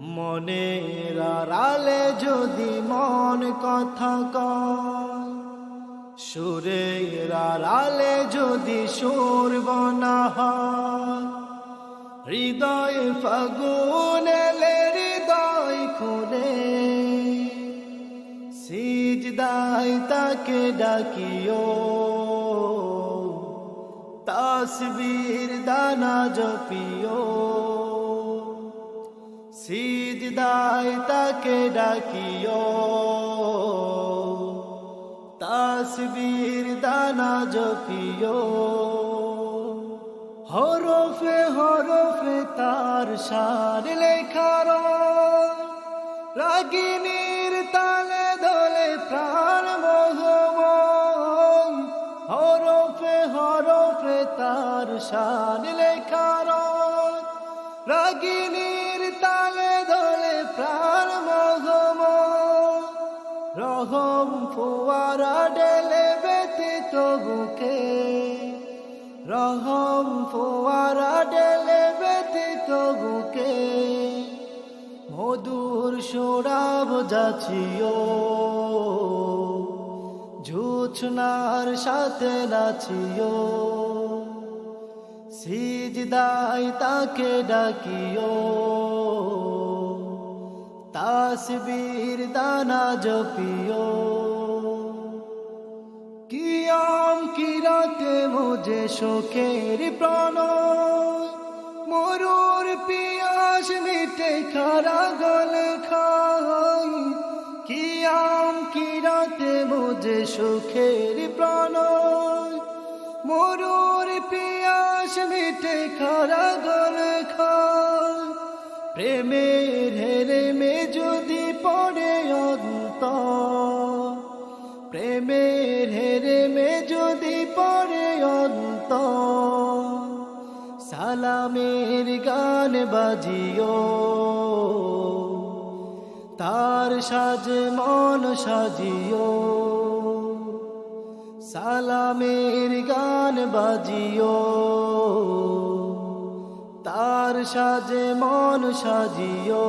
মনের আড়ালে যদি মন কথা কয়, সুরের আড়ালে যদি সুর বনা হৃদয় ফাগুন হৃদয় খুলে সিজদাই তাকে ডাকিও, তাসবীর দানা জপিও। সিজদাই তাকে ডাকিও। তাসবীর দানা জপিও। হরফে হরফে তার সার লেখার। রাগিনীর তালে দলে প্রাণ মহময় হরফে হরফে তার সার লেখার। রাগিনীর রহম ফোয়ারা ডেলে ব্যতীত বুকে। রহম ফোয়ারা ডেলে ব্যতীত বুকে। মধুর সোরাব যাচিও ঝুছনার সাথে নাচিও। সিজদাই তাকে ডাকিও। তাসবীর দানা জপিও। কিয়াম কিরাতে মুঝে শোকের প্রণয় মরুর পিয়াস মিটে খারা গলে খাই কিয়াম কিরাতে মুঝে সুখের প্রণয় মরুর পিয়াস মিটে খারা গলে খাই প্রেমের হেরে প্রেমের হেরে মে যদি পড়ে অন্ত সালামের গান বাজিও। তার সাজে মন সাজিও, সালামের গান বাজিও। তার সাজে মন সাজিও।